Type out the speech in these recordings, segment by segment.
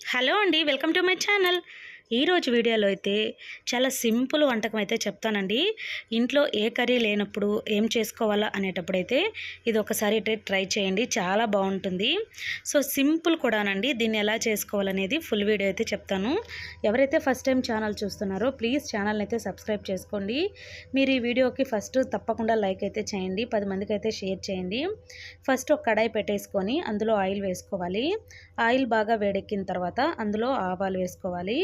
Hello అండి welcome to my channel ఈరోజు వీడియోలో అయితే చాలా సింపుల్ వంటకం అయితే చెప్తానండి. ఇంట్లో ఏ కర్రీ లేనప్పుడు ఏం చేసుకోవాలా అనేటప్పుడు అయితే ఇది ఒకసారి ట్రై చేయండి. చాలా బాగుంటుంది. సో సింపుల్ కూడానండి. దీన్ని ఎలా చేసుకోవాలనేది ఫుల్ వీడియో అయితే చెప్తాను. ఎవరైతే ఫస్ట్ టైం ఛానల్ చూస్తున్నారో ప్లీజ్ ఛానల్ని అయితే సబ్స్క్రైబ్ చేసుకోండి. మీరు ఈ వీడియోకి ఫస్ట్ తప్పకుండా లైక్ అయితే చేయండి. పది మందికి అయితే షేర్ చేయండి. ఫస్ట్ ఒక కడాయి పెట్టేసుకొని అందులో ఆయిల్ వేసుకోవాలి. ఆయిల్ బాగా వేడెక్కిన తర్వాత అందులో ఆవాలు వేసుకోవాలి.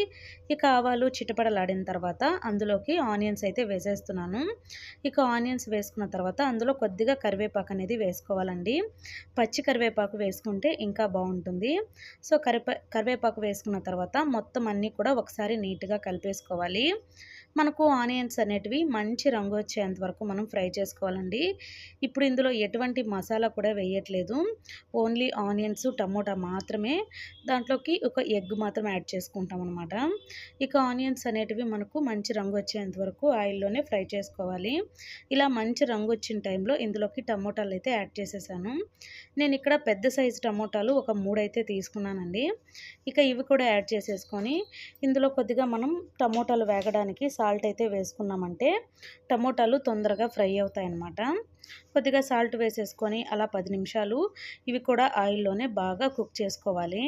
ఇక ఆవాలు చిటపడలాడిన తర్వాత అందులోకి ఆనియన్స్ అయితే వేసేస్తున్నాను. ఇక ఆనియన్స్ వేసుకున్న తర్వాత అందులో కొద్దిగా కరివేపాకు అనేది వేసుకోవాలండి. పచ్చి కరివేపాకు వేసుకుంటే ఇంకా బాగుంటుంది. సో కరివే కరివేపాకు వేసుకున్న తర్వాత మొత్తం అన్నీ కూడా ఒకసారి నీట్గా కలిపేసుకోవాలి. మనకు ఆనియన్స్ అనేటివి మంచి రంగు వచ్చేంత వరకు మనం ఫ్రై చేసుకోవాలండి. ఇప్పుడు ఇందులో ఎటువంటి మసాలా కూడా వేయట్లేదు. ఓన్లీ ఆనియన్స్ టమోటా మాత్రమే. దాంట్లోకి ఒక ఎగ్ మాత్రం యాడ్ చేసుకుంటాం అనమాట ఇక ఆనియన్స్ అనేటివి మనకు మంచి రంగు వచ్చేంత వరకు ఆయిల్లోనే ఫ్రై చేసుకోవాలి. ఇలా మంచి రంగు వచ్చిన టైంలో ఇందులోకి టమోటాలు అయితే యాడ్ చేసేసాను. నేను ఇక్కడ పెద్ద సైజు టమోటాలు ఒక మూడు అయితే తీసుకున్నానండి. ఇక ఇవి కూడా యాడ్ చేసేసుకొని ఇందులో కొద్దిగా మనం టమోటాలు వేగడానికి సాల్ట్ అయితే వేసుకున్నామంటే టమోటాలు తొందరగా ఫ్రై అవుతాయి అన్నమాట కొద్దిగా సాల్ట్ వేసేసుకొని అలా పది నిమిషాలు ఇవి కూడా ఆయిల్లోనే బాగా కుక్ చేసుకోవాలి.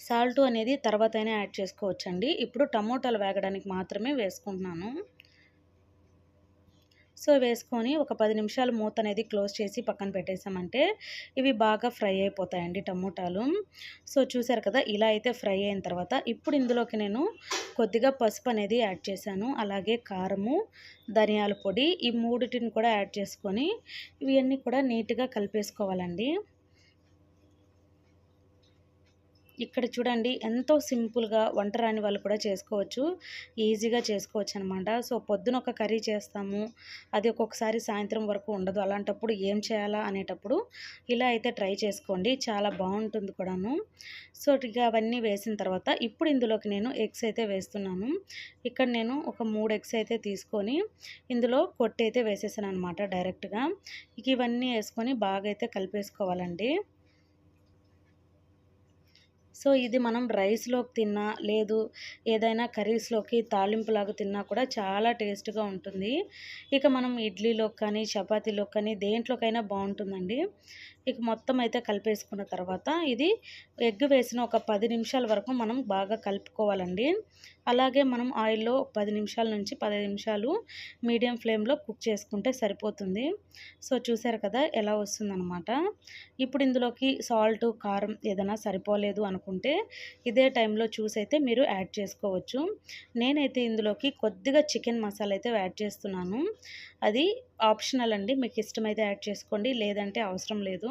సాల్ట్ అనేది తర్వాతనే యాడ్ చేసుకోవచ్చండి. ఇప్పుడు టమోటాలు వేగడానికి మాత్రమే వేసుకుంటున్నాను. సో వేసుకొని ఒక పది నిమిషాలు మూత అనేది క్లోజ్ చేసి పక్కన పెట్టేసామంటే ఇవి బాగా ఫ్రై అయిపోతాయండి టమోటాలు. సో చూసారు కదా ఇలా అయితే ఫ్రై అయిన తర్వాత ఇప్పుడు ఇందులోకి నేను కొద్దిగా పసుపు అనేది యాడ్ చేశాను. అలాగే కారము ధనియాల పొడి ఈ మూడిటిని కూడా యాడ్ చేసుకొని ఇవన్నీ కూడా నీట్గా కలిపేసుకోవాలండి. ఇక్కడ చూడండి ఎంతో సింపుల్గా వంట రాని వాళ్ళు కూడా చేసుకోవచ్చు. ఈజీగా చేసుకోవచ్చు అనమాట సో పొద్దున ఒక కర్రీ చేస్తాము. అది ఒక్కొక్కసారి సాయంత్రం వరకు ఉండదు. అలాంటప్పుడు ఏం చేయాలా అనేటప్పుడు ఇలా అయితే ట్రై చేసుకోండి. చాలా బాగుంటుంది కూడాను. సో ఇక అవన్నీ వేసిన తర్వాత ఇప్పుడు ఇందులోకి నేను ఎగ్స్ అయితే వేస్తున్నాను. ఇక్కడ నేను ఒక మూడు ఎగ్స్ అయితే తీసుకొని ఇందులో కొట్టి అయితే వేసేసాను అనమాట డైరెక్ట్గా. ఇక ఇవన్నీ వేసుకొని బాగా అయితే కలిపేసుకోవాలండి. సో ఇది మనం రైస్లోకి తిన్నా లేదు ఏదైనా కర్రీస్లోకి తాలింపులాగా తిన్నా కూడా చాలా టేస్ట్గా ఉంటుంది. ఇక మనం ఇడ్లీలోకి కానీ చపాతీలోకి కానీ దేంట్లోకైనా బాగుంటుందండి. ఇక మొత్తం అయితే కలిపేసుకున్న తర్వాత ఇది ఎగ్ వేసిన ఒక పది నిమిషాల వరకు మనం బాగా కలుపుకోవాలండి. అలాగే మనం ఆయిల్లో పది నిమిషాల నుంచి పదిహేను నిమిషాలు మీడియం ఫ్లేమ్లో కుక్ చేసుకుంటే సరిపోతుంది. సో చూసారు కదా ఎలా వస్తుందన్నమాట. ఇప్పుడు ఇందులోకి సాల్ట్ కారం ఏదైనా సరిపోలేదు అనుకుంటే ఇదే టైంలో చూసి అయితే మీరు యాడ్ చేసుకోవచ్చు. నేనైతే ఇందులోకి కొద్దిగా చికెన్ మసాలా అయితే యాడ్ చేస్తున్నాను. అది ఆప్షనల్ అండి. మీకు ఇష్టమైతే యాడ్ చేసుకోండి. లేదంటే అవసరం లేదు.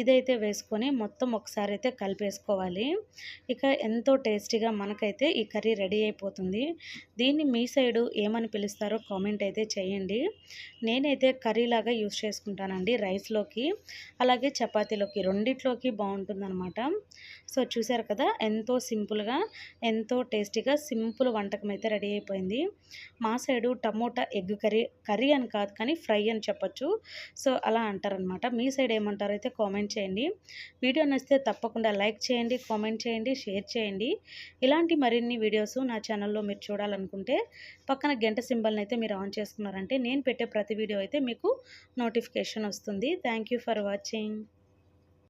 ఇదైతే వేసుకొని మొత్తం ఒకసారి అయితే కలిపేసుకోవాలి. ఇక ఎంతో టేస్టీగా మనకైతే ఈ కర్రీ రెడీ అయిపోతుంది. దీన్ని మీ సైడు ఏమని పిలుస్తారో కామెంట్ అయితే చేయండి. నేనైతే కర్రీలాగా యూస్ చేసుకుంటానండి రైస్లోకి అలాగే చపాతీలోకి రెండిట్లోకి బాగుంటుందన్నమాట. సో చూసారు కదా ఎంతో సింపుల్గా ఎంతో టేస్టీగా సింపుల్ వంటకం అయితే రెడీ అయిపోయింది. మా side tomato egg curry curry అని కాదు కానీ ఫ్రై అని చెప్పొచ్చు. సో అలా అంటారనమాట మీ సైడ్ ఏమంటారో అయితే కామెంట్ చేయండి. వీడియో నచ్చితే తప్పకుండా లైక్ చేయండి కామెంట్ చేయండి షేర్ చేయండి. ఇలాంటి మరిన్ని వీడియోస్ నా ఛానల్లో మీరు చూడాలనుకుంటే పక్కన గంట సింబల్ని అయితే మీరు ఆన్ చేసుకున్నారంటే నేను పెట్టే ప్రతి వీడియో అయితే మీకు నోటిఫికేషన్ వస్తుంది. Thank for watching.